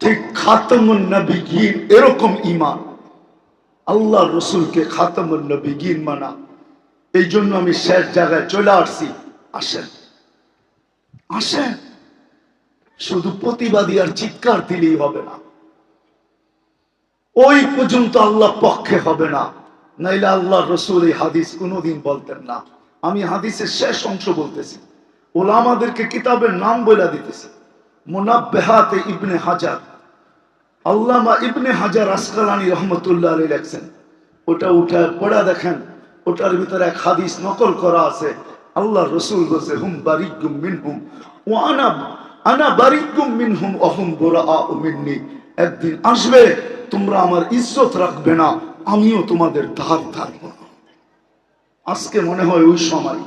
ঠিক খাতামুন নবিয়িন এরকম ইমান আল্লাহ রসুলকে খাতামুন নবিয়িন মানা। এই জন্য আমি শেষ জায়গায় চলে আসছি। আসেন। আসেন। শুধু প্রতিবাদী আর চিৎকার দিলেই হবে না। ওই পর্যন্ত আল্লাহ পক্ষে হবে না। নাইলে আল্লাহ রসুল এই হাদিস কোনোদিন বলতেন না। আমি হাদিসের শেষ অংশ বলতেছি। ওলামাদেরকে কিতাবের নাম বলে দিতেছি। ইবনে হাজার। আল্লামা ইবনে হাজার আসকালানি রহমতুল্লাহ লেখছেন, ওটা উঠে পড়া দেখেন, ওটার ভিতরে এক হাদিস নকল করা আছে। আল্লাহ রসুল হুম মিনহুম, ও আনা আনা মিনহুম বোরা মিন্নি। একদিন আসবে, তোমরা আমার ইজ্জত রাখবে না, আমিও তোমাদের ধার ধারব আজকে মনে হয় ওই সময়।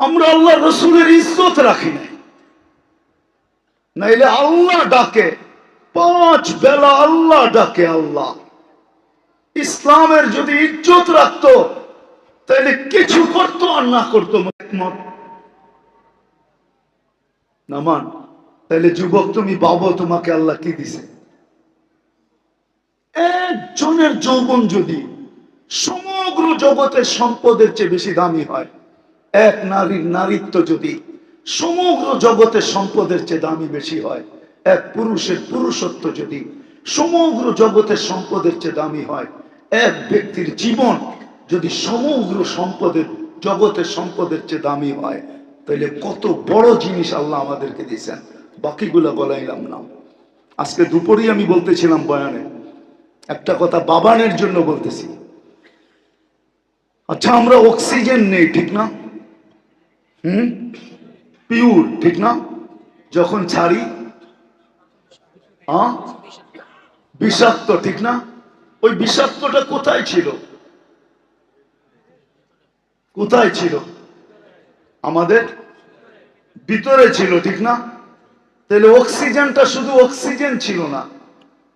আমরা আল্লাহ রসুলের ইজ্জত রাখি নাই। নাইলে আল্লাহ ডাকে। পাঁচ বেলা আল্লাহ ডাকে আল্লাহ। ইসলামের যদি ইজ্জত রাখতো তাহলে কিছু করতো আর না করতো একমত। নামান তাহলে যুবক তুমি, বাবা তোমাকে আল্লাহ কি দিছে? একজনের যৌবন যদি সমগ্র জগতের সম্পদের চেয়ে বেশি দামি হয়, এক নারীর নারীত্ব যদি সমগ্র জগতের সম্পদের চেয়ে দামি বেশি হয়। এক পুরুষের পুরুষত্ব যদি সমগ্র জগতের সম্পদের চেয়ে দামি হয়, এক ব্যক্তির জীবন যদি সমগ্র সম্পদের, জগতের সম্পদের চেয়ে দামি হয়, তাহলে কত বড় জিনিস আল্লাহ আমাদেরকে দিয়েছেন। বাকিগুলো বলাইলাম না। আজকে দুপুরেই আমি বলতেছিলাম বয়ানে। একটা কথা বাবানের জন্য বলতেছি। আচ্ছা আমরা অক্সিজেন নেই, ঠিক না? হুম? পিওর, ঠিক না? যখন ছাড়ি বিষাক্ত, ঠিক না? ওই বিষাক্তটা কোথায় ছিল? কোথায় ছিল? আমাদের ভিতরে ছিল, ঠিক না? তাহলে অক্সিজেনটা শুধু অক্সিজেন ছিল না,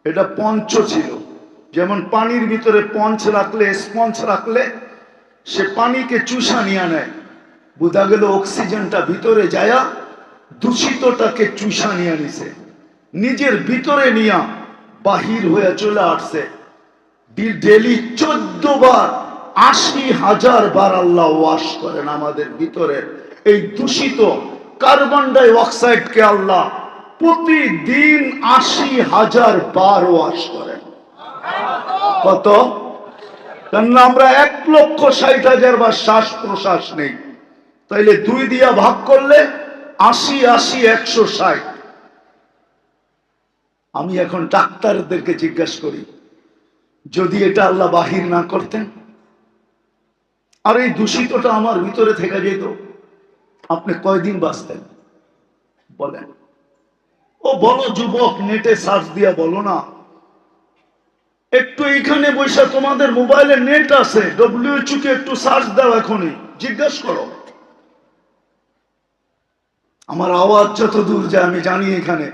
এটা পঞ্চ ছিল। যেমন পানির ভিতরে পঞ্চ রাখলে স্পঞ্জ রাখলে, সে পানিকে চুষা নিয়ে নেয়। বোঝা গেল অক্সিজেনটা ভিতরে যায়া দূষিতটাকে চুষা নিয়ে নিছে নিজের ভিতরে নিয়া বাহির হয়ে চলে আসছে। ডেলি চোদ্দ বার, আশি হাজার বার আল্লাহ ওয়াশ করেন আমাদের ভিতরে। এই দূষিত কার্বন ডাই অক্সাইডকে আল্লাহ প্রতিদিন আশি হাজার বার ওয়াশ করেন। কত? কেননা আমরা এক লক্ষ ষাট হাজার বার শ্বাস প্রশ্বাস নেই। তাইলে দুই দিয়া ভাগ করলে আশি আশি, একশো ষাট। আমি এখন ডাক্তারদেরকে জিজ্ঞাসা করি, যদি এটা আল্লাহ বাহির না করতেন, আর এই দূষিতটা আমার ভিতরে থেকে যেত, আপনি কয়দিন বাঁচতেন? বলেন। ও বলো যুবক, নেটে সার্চ দিয়া বলো না। একটু এইখানে বৈশা তোমাদের মোবাইলে নেট আছে ডব্লিউএচও কে একটু সার্চ দাও এখনই, জিজ্ঞাসা করো। আমার আওয়াজ যত দূর যায় আমি জানি এখানে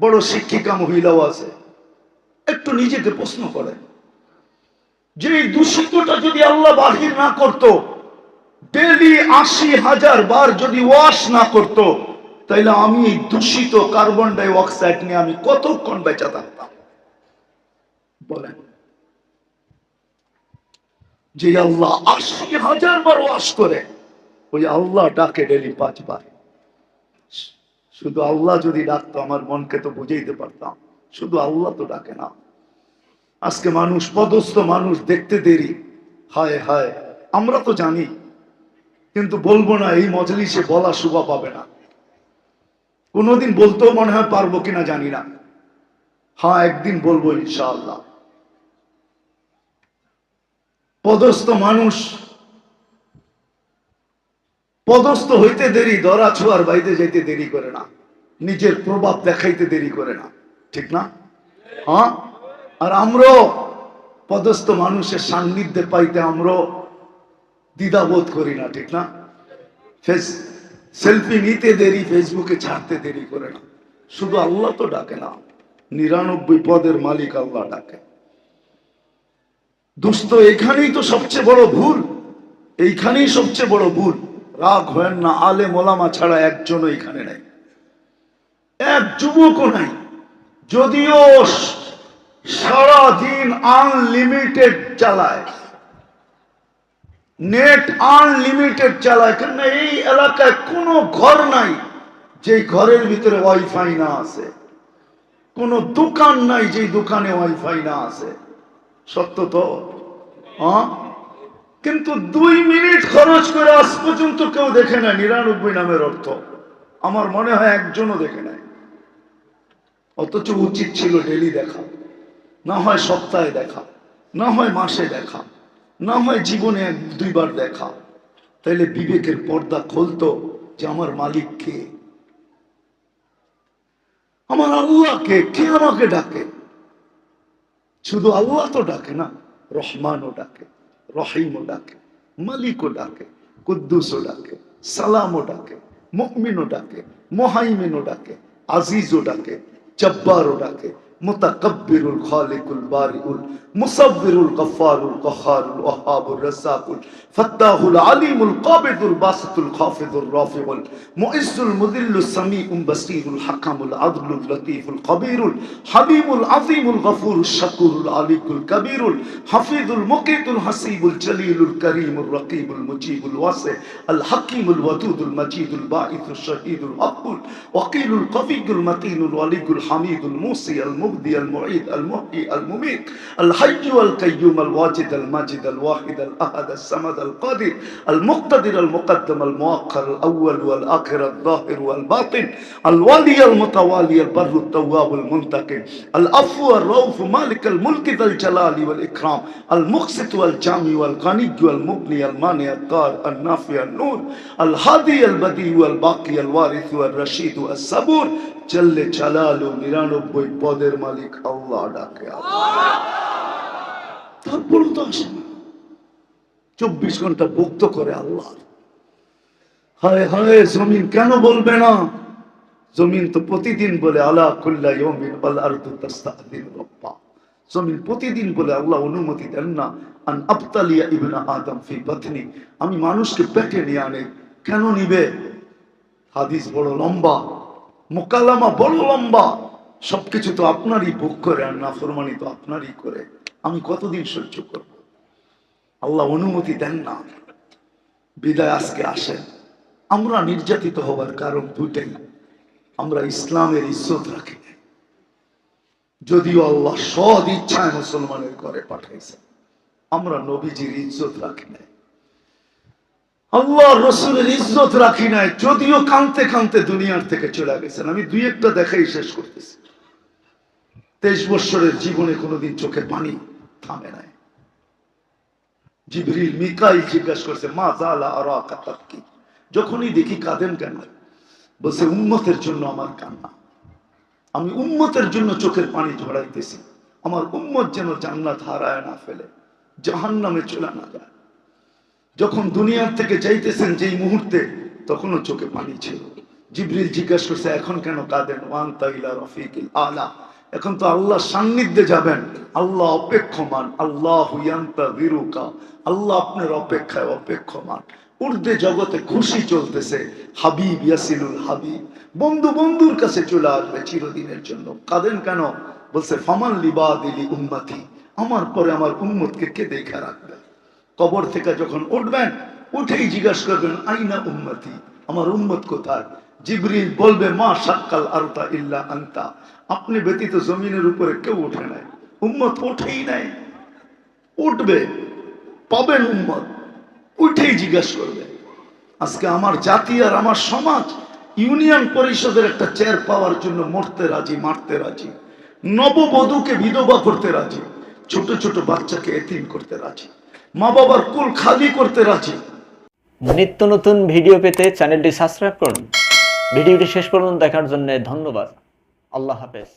বড় শিক্ষিকা মহিলাও আছে। একটু নিজেকে প্রশ্ন করেন। যে দূষিতটা যদি আল্লাহ বাহির না করত, ডেলি আশি হাজার বার যদি ওয়াশ না করত, তাইলে আমি দূষিত কার্বন ডাই অক্সাইড নিয়ে আমি কতক্ষণ বেঁচে থাকতাম? বলেন। যে আল্লাহ আশি হাজার বার ওয়াশ করে, ওই আল্লাহ ডাকে ডেলি পাঁচবার। শুধু আল্লাহ যদি ডাকতো, আমার মনকে তো বুঝাইতে পারতাম। শুধু আল্লাহ তো ডাকে না। আজকে মানুষ পদস্থ মানুষ দেখতে দেরি। হায় হায়, আমরা তো জানি, কিন্তু বলব না, এই মজলিসে বলা শোভা পাবে না। কোনোদিন বলতেও মনে হয় পারব কিনা জানি না। হ্যাঁ একদিন বলব ইনশাআল্লাহ। পদস্থ মানুষ পদস্থ হইতে দেরি ধরা ছোঁয়ার বাইরে যাইতে দেরি করে না। নিজের প্রভাব দেখাইতে দেরি করে না। ঠিক না? হ্যাঁ? আর আমরাও পদস্থ মানুষের সান্নিধ্যে পাইতে আমরাও দ্বিধাবোধ করি না, ঠিক না? ফেস, সেলফি নিতে দেরি, ফেসবুকে ছাড়তে দেরি করে না। শুধু আল্লাহ তো ডাকে না, নিরানব্বই পদের মালিক আল্লাহ ডাকে। দুস্থ এখানেই তো সবচেয়ে বড় ভুল, এইখানেই সবচেয়ে বড় ভুল। রাগ হয় না আলে মোলামা ছাড়া একজনও এখানে নাই। এক যুবকও নাই। যদিও সারা দিন আনলিমিটেড চালায়। নেট আনলিমিটেড চালায় কেন এই এলাকায় কোনো ঘর নাই যে ঘরের ভিতরে ওয়াইফাই না আছে। কোনো দোকান নাই যে দোকানে ওয়াইফাই না আছে। সত্য তো? হ্যাঁ? কিন্তু দুই মিনিট খরচ করে আজ পর্যন্ত কেউ দেখে না নিরানব্বই নামের অর্থ। আমার মনে হয় একজনও দেখে নাই। অথচ উচিত ছিল ডেলি দেখা। না হয় সপ্তাহে দেখা। না হয় মাসে দেখা। না হয় জীবনে এক, দুইবার দেখা। তাইলে বিবেকের পর্দা খুলতো যে আমার মালিক কে? আমার আল্লাহকে কে আমাকে ডাকে? শুধু আল্লাহ তো ডাকে না, রহমানও ডাকে। রহিমও ডাকে মালিকও ডাকে কুদ্দুসও ডাকে সালামও ডাকে মুকমিনও ডাকে মোহাইমিনও ডাকে আজিজও ডাকে জব্বারও ডাকে মুতাকাব্বিরুল খালিকুল বারিউল, মুসাব্বিরুল গফফারুল কহারুল ওয়াহাবুর রাসাকুল ফাত্তাহুল আলিমুল কাবিদুল বাসিতুল খাফিদুর রাফিউল, মুইজ্জুল মুদিল্লুস সামিউম বাসীরুল হাকামুল আদলুল লতীফুল কবিরুল, হালিমুল আযীমুল গফুরুশ শাকুরুল আলিকুল কবিরুল, হাফিজুল মুকিতুল হাসিবুল জলিলুল করিমুল রকিবুল মুজিবুল ওয়াসি, আল হাকিমুল ওয়াদুদুল মজিদুল বাঈসুল শহীদুল হকুল ওয়াকিলুল কবিয়ুল মতিনুল ওয়ালিকুল হামিদুল মুসি আল المبدي المعيد المحيي المميت. الحي والقيوم الواجد الماجد الواحد الأحد الصمد القادر المقتدر المقدم المؤخر الأول والآخر الظاهر والباطن الولي المتوالي البر التواب المنتقم العفو الروف مالك الملك ذا الجلال والإكرام المقسط والجامع والغني والمغني المانع الطار النافع النور الهادي البديع والباقي الوارث والرشيد الصبور চল্লে চালালু নিরানব্বই পদের মালিক আল্লাহ ডাকে। তারপরও তো আসে না। চব্বিশ ঘণ্টা ভুক্ত করে আল্লাহ। হায় হায়, জমিন কেন বলবে না? জমিন তো প্রতিদিন বলে, আলা কুল্লা ইয়মিন আল আরদু জমিন প্রতিদিন বলে, আল্লাহ অনুমতি দেন না, আন আবতালিয়া ইবনে আদম ফি বাতনি। আমি মানুষকে পেটে নিয়ে আনে, কেন নিবে? হাদিস বড় লম্বা। মোকালামা বড় লম্বা। সবকিছু তো আপনারই ভোগ করে, আর নাফরমানি তো আপনারই করে। আমি কতদিন সহ্য করব? আল্লাহ অনুমতি দেন না। বিদায় আজকে আসেন। আমরা নির্যাতিত হবার কারণ দুটাই আমরা ইসলামের ইজ্জত রাখি। না। যদিও আল্লাহ সদ ইচ্ছায় মুসলমানের ঘরে পাঠাইছে আমরা নবীজির ইজ্জত রাখি নাই। আল্লাহ রসুলের ইজ্জত রাখি নাই, যদিও কানতে কানতে দুনিয়ার থেকে চলে গেছেন। আমি দুই একটা দেখাই শেষ করতেছি। তেইশ বৎসরের জীবনে কোনোদিন চোখে পানি থামে নাই। জিজ্ঞাসা করছে, মা জালা আর কি যখনই দেখি কাঁদেন কেন? বলছে, উম্মতের জন্য আমার কান্না। আমি উম্মতের জন্য চোখের পানি ঝরাইতেছি। আমার উম্মত যেন জান্নাত হারায় না ফেলে জাহান নামে চলে না যায়। যখন দুনিয়ার থেকে যাইতেছেন যেই মুহূর্তে, তখনও চোখে পানি ছিল। জিবরিল জিজ্ঞাসা করছে, এখন কেন কাঁদেন? ওয়ান তাইলা রফিকিল আলা। এখন তো আল্লাহ সান্নিধ্যে যাবেন। আল্লাহ অপেক্ষমান। আল্লাহ বিরুকা আল্লাহ আপনার অপেক্ষায় অপেক্ষমান। উর্দে জগতে খুশি চলতেছে। হাবিব ইয়াসিলুল হাবিব। বন্ধু বন্ধুর কাছে চলে আসবে চিরদিনের জন্য। কাঁদেন কেন? বলছে, ফামান লিবা দিলি উম্মাতি। আমার পরে আমার উম্মতকে কে দেখে রাখবে? কবর থেকে যখন উঠবেন, উঠেই জিজ্ঞাসা করবেন, আইনা উম্মতি? আমার উম্মত কোথায়? জিবরিল বলবে, মা সাক্কাল আরতা ইল্লা আন্তা। আপনি ব্যতীত জমিনের উপরে কেউ ওঠে নাই। উম্মত ওঠেই নাই। উঠবে, পাবেন উম্মত। উঠেই জিজ্ঞাসা করবে। আজকে আমার জাতি আর আমার সমাজ, ইউনিয়ন পরিষদের একটা চেয়ার পাওয়ার জন্য মরতে রাজি, মারতে রাজি। নববধূকে বিধবা করতে রাজি। ছোট ছোট বাচ্চাকে এতিম করতে রাজি। মা বাবার কুল খালি করতে রাজি। নিত্য নতুন ভিডিও পেতে চ্যানেলটি সাবস্ক্রাইব করুন। ভিডিওটি শেষ পর্যন্ত দেখার জন্য ধন্যবাদ। আল্লাহ হাফেজ।